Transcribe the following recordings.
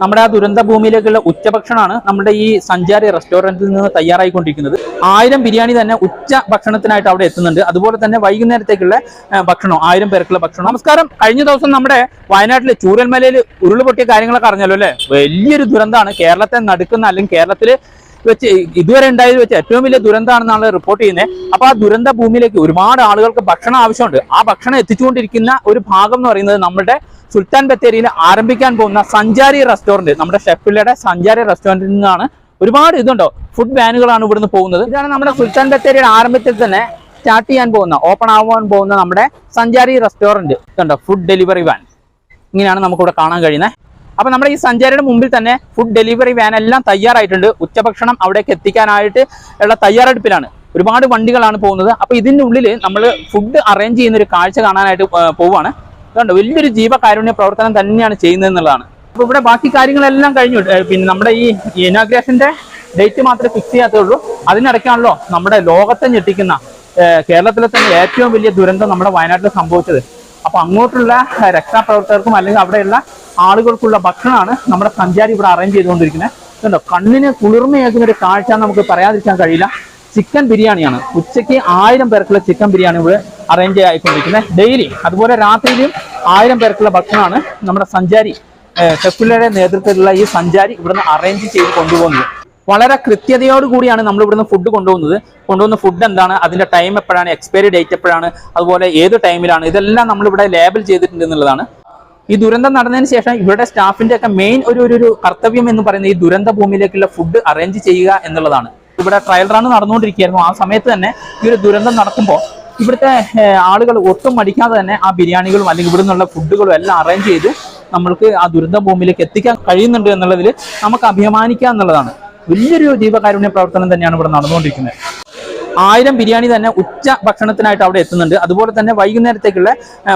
നമ്മുടെ ആ ദുരന്ത ഭൂമിയിലേക്കുള്ള ഉച്ചഭക്ഷണമാണ് നമ്മുടെ ഈ സഞ്ചാരി റെസ്റ്റോറന്റിൽ നിന്ന് തയ്യാറായിക്കൊണ്ടിരിക്കുന്നത്. ആയിരം ബിരിയാണി തന്നെ ഉച്ച ഭക്ഷണത്തിനായിട്ട് അവിടെ എത്തുന്നുണ്ട്. അതുപോലെ തന്നെ വൈകുന്നേരത്തേക്കുള്ള ഭക്ഷണം ആയിരം പേർക്കുള്ള ഭക്ഷണം നമസ്കാരം. കഴിഞ്ഞ ദിവസം നമ്മുടെ വയനാട്ടിലെ ചൂരൽമലയിൽ ഉരുളുപൊട്ടിയ കാര്യങ്ങളൊക്കെ അറിഞ്ഞല്ലോ അല്ലേ? വലിയൊരു ദുരന്തമാണ്. കേരളത്തെ നടുക്കുന്ന അല്ലെങ്കിൽ കേരളത്തിൽ വെച്ച് ഇതുവരെ ഉണ്ടായത് വെച്ച് ഏറ്റവും വലിയ ദുരന്തമാണെന്നാണ് റിപ്പോർട്ട് ചെയ്യുന്നത് അപ്പൊ ആ ദുരന്ത ഭൂമിയിലേക്ക് ഒരുപാട് ആളുകൾക്ക് ഭക്ഷണം ആവശ്യമുണ്ട്. ആ ഭക്ഷണം എത്തിച്ചുകൊണ്ടിരിക്കുന്ന ഒരു ഭാഗം എന്ന് പറയുന്നത് നമ്മുടെ സുൽത്താൻ ബത്തേരിയിൽ ആരംഭിക്കാൻ പോകുന്ന സഞ്ചാരി റെസ്റ്റോറന്റ് നമ്മുടെ ഷെഫിലയുടെ സഞ്ചാരി റെസ്റ്റോറന്റിൽ നിന്നാണ് ഒരുപാട് ഇതുണ്ടോ? ഫുഡ് വാനുകളാണ് ഇവിടുന്ന് പോകുന്നത്. ഇതാണ് നമ്മുടെ സുൽത്താൻ ബത്തേരിയുടെ ആരംഭത്തിൽ തന്നെ സ്റ്റാർട്ട് ചെയ്യാൻ പോകുന്ന ഓപ്പൺ ആവാൻ പോകുന്ന നമ്മുടെ സഞ്ചാരി റെസ്റ്റോറന്റ്. ഇതുണ്ടോ? ഫുഡ് ഡെലിവറി വാൻ ഇങ്ങനെയാണ് നമുക്കിവിടെ കാണാൻ കഴിയുന്നത്. അപ്പൊ നമ്മുടെ ഈ സഞ്ചാരിയുടെ മുമ്പിൽ തന്നെ ഫുഡ് ഡെലിവറി വാൻ എല്ലാം തയ്യാറായിട്ടുണ്ട്. ഉച്ചഭക്ഷണം അവിടേക്ക് എത്തിക്കാനായിട്ട് ഉള്ള തയ്യാറെടുപ്പിലാണ്. ഒരുപാട് വണ്ടികളാണ് പോകുന്നത്. അപ്പൊ ഇതിന്റെ ഉള്ളിൽ നമ്മൾ ഫുഡ് അറേഞ്ച് ചെയ്യുന്ന ഒരു കാഴ്ച കാണാനായിട്ട് പോവുകയാണ്. അതുകൊണ്ട് വലിയൊരു ജീവകാരുണ്യ പ്രവർത്തനം തന്നെയാണ് ചെയ്യുന്നത് എന്നുള്ളതാണ് അപ്പൊ ഇവിടെ ബാക്കി കാര്യങ്ങളെല്ലാം കഴിഞ്ഞു. പിന്നെ നമ്മുടെ ഈ ഇനാഗ്രേഷന്റെ ഡേറ്റ് മാത്രമേ ഫിക്സ് ചെയ്യാത്തേ ഉള്ളൂ അതിനിടയ്ക്കാണല്ലോ നമ്മുടെ ലോകത്തെ ഞെട്ടിക്കുന്ന കേരളത്തിലെ തന്നെ ഏറ്റവും വലിയ ദുരന്തം നമ്മുടെ വയനാട്ടിൽ സംഭവിച്ചത്. അപ്പോൾ അങ്ങോട്ടുള്ള രക്ഷാപ്രവർത്തകർക്കും അല്ലെങ്കിൽ അവിടെയുള്ള ആളുകൾക്കുള്ള ഭക്ഷണമാണ് നമ്മുടെ സഞ്ചാരി ഇവിടെ അറേഞ്ച് ചെയ്തുകൊണ്ടിരിക്കുന്നത്. കണ്ടോ കണ്ണിന് കുളിർമയാക്കുന്ന ഒരു കാഴ്ച നമുക്ക് പറയാതിരിക്കാൻ കഴിയില്ല. ചിക്കൻ ബിരിയാണിയാണ്. ഉച്ചയ്ക്ക് ആയിരം പേർക്കുള്ള ചിക്കൻ ബിരിയാണി ഇവിടെ അറേഞ്ച് ആയിക്കൊണ്ടിരിക്കുന്നത്. ഡെയിലി അതുപോലെ രാത്രിയിലും ആയിരം പേർക്കുള്ള ഭക്ഷണമാണ് നമ്മുടെ സഞ്ചാരി ഷെഫിലയുടെ നേതൃത്വത്തിലുള്ള ഈ സഞ്ചാരി ഇവിടുന്ന് അറേഞ്ച് ചെയ്ത് കൊണ്ടുപോകുന്നത്. വളരെ കൃത്യതയോടുകൂടിയാണ് നമ്മൾ ഇവിടുന്ന് ഫുഡ് കൊണ്ടുപോകുന്നത്. കൊണ്ടുപോകുന്ന ഫുഡ് എന്താണ്? അതിന്റെ ടൈം എപ്പോഴാണ്? എക്സ്പയറി ഡേറ്റ് എപ്പോഴാണ്? അതുപോലെ ഏത് ടൈമിലാണ് ഇതെല്ലാം നമ്മളിവിടെ ലേബൽ ചെയ്തിട്ടുണ്ട് എന്നുള്ളതാണ്. ഈ ദുരന്തം നടന്നതിന് ശേഷം ഇവരുടെ സ്റ്റാഫിന്റെ ഒക്കെ മെയിൻ ഒരു- ഒരു കർത്തവ്യം എന്ന് പറയുന്നത് ഈ ദുരന്ത ഭൂമിയിലേക്കുള്ള ഫുഡ് അറേഞ്ച് ചെയ്യുക എന്നുള്ളതാണ്. ഇവിടെ ട്രയൽ റൺ നടന്നുകൊണ്ടിരിക്കുകയായിരുന്നു. ആ സമയത്ത് തന്നെ ഈ ഒരു ദുരന്തം നടക്കുമ്പോൾ ഇവിടുത്തെ ആളുകൾ ഒട്ടും മടിക്കാതെ തന്നെ ആ ബിരിയാണികളും അല്ലെങ്കിൽ ഇവിടെ നിന്നുള്ള ഫുഡുകളും എല്ലാം അറേഞ്ച് ചെയ്ത് നമ്മൾക്ക് ആ ദുരന്ത ഭൂമിയിലേക്ക് എത്തിക്കാൻ കഴിയുന്നുണ്ട് എന്നുള്ളതിൽ നമുക്ക് അഭിമാനിക്കാം എന്നുള്ളതാണ്. വലിയൊരു ജീവകാരുണ്യ പ്രവർത്തനം തന്നെയാണ് ഇവിടെ നടന്നുകൊണ്ടിരിക്കുന്നത്. ആയിരം ബിരിയാണി തന്നെ ഉച്ച ഭക്ഷണത്തിനായിട്ട് അവിടെ എത്തുന്നുണ്ട്. അതുപോലെ തന്നെ വൈകുന്നേരത്തേക്കുള്ള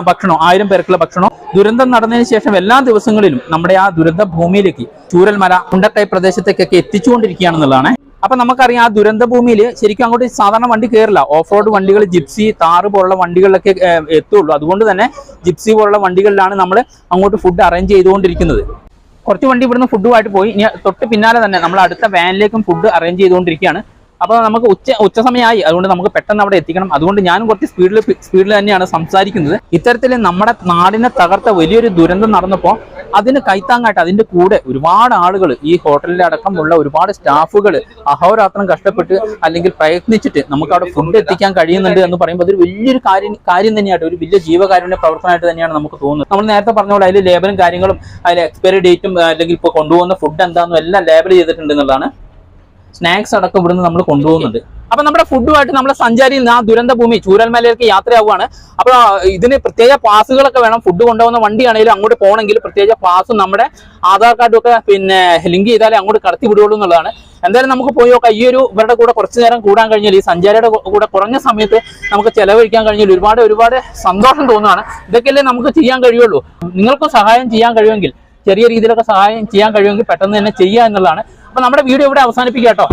ഭക്ഷണം ആയിരം പേർക്കുള്ള ഭക്ഷണം. ദുരന്തം നടന്നതിന് ശേഷം എല്ലാ ദിവസങ്ങളിലും നമ്മുടെ ആ ദുരന്ത ഭൂമിയിലേക്ക് ചൂരൽമല ഉണ്ടക്കൈ പ്രദേശത്തേക്കൊക്കെ എത്തിച്ചുകൊണ്ടിരിക്കുകയാണെന്നുള്ളതാണ് അപ്പൊ നമുക്കറിയാം ആ ദുരന്ത ഭൂമിയിൽ ശരിക്കും അങ്ങോട്ട് സാധാരണ വണ്ടി കയറില്ല ഓഫ് റോഡ് വണ്ടികൾ ജിപ്സി താറ് പോലുള്ള വണ്ടികളിലൊക്കെ എത്തുള്ളൂ. അതുകൊണ്ട് തന്നെ ജിപ്സി പോലുള്ള വണ്ടികളിലാണ് നമ്മൾ അങ്ങോട്ട് ഫുഡ് അറേഞ്ച് ചെയ്തുകൊണ്ടിരിക്കുന്നത്. കുറച്ച് വണ്ടി ഇവിടുന്ന് ഫുഡുമായിട്ട് പോയി. ഇനി തൊട്ട് പിന്നാലെ തന്നെ നമ്മൾ അടുത്ത വാനിലേക്കും ഫുഡ് അറേഞ്ച് ചെയ്തുകൊണ്ടിരിക്കുകയാണ്. അപ്പോൾ നമുക്ക് ഉച്ച ഉച്ച സമയമായി. അതുകൊണ്ട് നമുക്ക് പെട്ടെന്ന് അവിടെ എത്തിക്കണം. അതുകൊണ്ട് ഞാനും കുറച്ച് സ്പീഡിൽ സ്പീഡിൽ തന്നെയാണ് സംസാരിക്കുന്നത്. ഇത്തരത്തിൽ നമ്മുടെ നാടിനെ തകർത്ത വലിയൊരു ദുരന്തം നടന്നപ്പോൾ അതിന് കൈത്താങ്ങായിട്ട് അതിന്റെ കൂടെ ഒരുപാട് ആളുകൾ ഈ ഹോട്ടലിലെ അടക്കമുള്ള ഒരുപാട് സ്റ്റാഫുകൾ അഹോരാത്രം കഷ്ടപ്പെട്ട് അല്ലെങ്കിൽ പ്രയത്നിച്ചിട്ട് നമുക്ക് അവിടെ ഫുഡ് എത്തിക്കാൻ കഴിയുന്നുണ്ട് എന്ന് പറയുമ്പോൾ അതൊരു വലിയൊരു കാര്യം കാര്യം തന്നെയായിട്ട് ഒരു വലിയ ജീവകാരുണ്യ പ്രവർത്തനമായിട്ട് തന്നെയാണ് നമുക്ക് തോന്നുന്നത്. നമ്മൾ നേരത്തെ പറഞ്ഞ പോലെ അതിൽ ലേബലും കാര്യങ്ങളും അതിൽ എക്സ്പയറി ഡേറ്റും അല്ലെങ്കിൽ ഇപ്പോൾ കൊണ്ടുപോകുന്ന ഫുഡ് എന്താണെന്നും എല്ലാം ലേബൽ ചെയ്തിട്ടുണ്ട് എന്നുള്ളതാണ് സ്നാക്സ് അടക്കം ഇവിടുന്ന് നമ്മൾ കൊണ്ടുപോകുന്നുണ്ട്. അപ്പൊ നമ്മുടെ ഫുഡുമായിട്ട് നമ്മൾ സഞ്ചാരി ആ ദുരന്ത ഭൂമി ചൂരൽമലയിലേക്ക് യാത്രയാവുകയാണ്. അപ്പൊ ഇതിന് പ്രത്യേക പാസുകളൊക്കെ വേണം. ഫുഡ് കൊണ്ടുപോകുന്ന വണ്ടിയാണെങ്കിലും അങ്ങോട്ട് പോകണമെങ്കിൽ പ്രത്യേക പാസും നമ്മുടെ ആധാർ കാർഡും ഒക്കെ പിന്നെ ലിങ്ക് ചെയ്താലേ അങ്ങോട്ട് കടത്തി വിടുകയുള്ളൂ എന്നുള്ളതാണ്. എന്തായാലും നമുക്ക് പോയി നോക്കാം. ഈ ഒരു ഇവരുടെ കൂടെ കുറച്ച് നേരം കൂടാൻ കഴിഞ്ഞാൽ ഈ സഞ്ചാരിയുടെ കൂടെ കുറഞ്ഞ സമയത്ത് നമുക്ക് ചെലവഴിക്കാൻ കഴിഞ്ഞാൽ ഒരുപാട് ഒരുപാട് സന്തോഷം തോന്നുകയാണ് ഇതൊക്കെയല്ലേ നമുക്ക് ചെയ്യാൻ കഴിയുള്ളൂ. നിങ്ങൾക്കും സഹായം ചെയ്യാൻ കഴിയുമെങ്കിൽ ചെറിയ രീതിയിലൊക്കെ സഹായം ചെയ്യാൻ കഴിയുമെങ്കിൽ പെട്ടെന്ന് തന്നെ ചെയ്യുക എന്നുള്ളതാണ്. അപ്പൊ നമ്മുടെ വീഡിയോ ഇവിടെ അവസാനിപ്പിക്കാം കേട്ടോ.